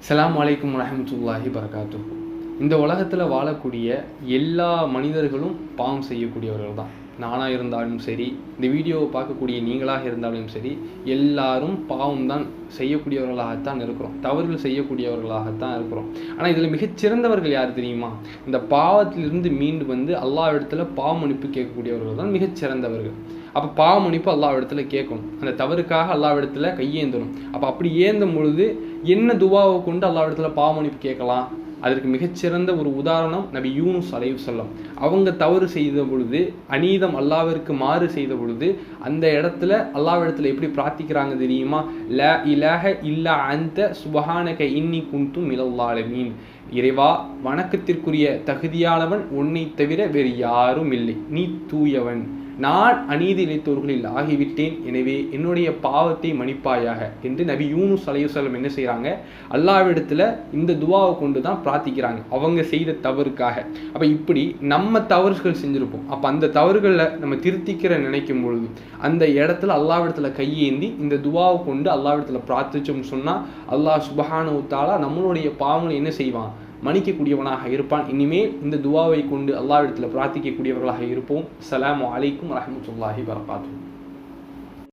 அஸ்ஸலாமு அலைக்கும் வரஹ்மத்துல்லாஹி பரகாத்து இந்த உலகத்தில் வாழக்கூடிய எல்லா மனிதர்களும் பாவம் செய்யக்கூடியவர்கள் தான். நானாக இருந்தாலும் சரி இந்த வீடியோவை பார்க்கக்கூடிய நீங்களாக இருந்தாலும் சரி எல்லாரும் பாவம் தான் செய்யக்கூடியவர்களாகத்தான் இருக்கிறோம். தவறுகள் செய்யக்கூடியவர்களாகத்தான் இருக்கிறோம். ஆனால் இதில் மிகச்சிறந்தவர்கள் யார் தெரியுமா? இந்த பாவத்திலிருந்து மீண்டு வந்து எல்லா இடத்துல பாவம் அனுப்பி கேட்கக்கூடியவர்கள் தான் மிகச்சிறந்தவர்கள். அப்போ பாவ அல்லாவிடத்தில் அல்லாஹ் இடத்துல கேட்கணும் அந்த தவறுக்காக அல்லாஹ் கையேந்தணும் அப்போ அப்படி ஏந்தும் பொழுது என்ன துவாவை கொண்டு அல்லாவிடத்தில் இடத்துல கேட்கலாம்? அதற்கு மிகச்சிறந்த ஒரு உதாரணம் நபி யூனுஸ் அலைவு சொல்லம் அவங்க தவறு செய்த பொழுது அநீதம் அல்லாவிற்கு மாறு செய்த பொழுது அந்த இடத்துல அல்லாவிடத்துல எப்படி பிரார்த்திக்கிறாங்க தெரியுமா? ல இலக இல்லா அந்த சுபஹானக இன்னி குந்தும் மிலல்லாலமீன் இறைவா வணக்கத்திற்குரிய தகுதியானவன் உன்னை தவிர வேறு யாரும் இல்லை. நீ தூயவன். நான் அநீதி இழைத்தவர்களில் ஆகிவிட்டேன். எனவே என்னுடைய பாவத்தை மன்னிப்பாயாக. என்று நபி யூனுஸ் அலையுசலம் என்ன செய்கிறாங்க அல்லாவிடத்தில் இந்த துவாவை கொண்டு தான் பிரார்த்திக்கிறாங்க. அவங்க செய்த தவறுக்காக. அப்போ இப்படி நம்ம தவறுகள் செஞ்சுருப்போம். அப்போ அந்த தவறுகளை நம்ம திருத்திக்கிற நினைக்கும் பொழுது அந்த இடத்துல அல்லாவிடத்தில் கையேந்தி இந்த துவாவை கொண்டு அல்லாவிடத்தில் பிரார்த்திச்சோம்னு சொன்னால் அல்லாஹ் சுபஹானு தாலா நம்மளுடைய பாவங்களை என்ன செய்வான்? மன்னிக்கக்கூடியவனாக இருப்பான். இனிமேல் இந்த துவாவை கொண்டு அல்லாவிடத்தில் பிரார்த்திக்கக்கூடியவர்களாக இருப்போம். சலாம் அலைக்கும் ரஹமத்துல்லாஹி வரகாத்துஹு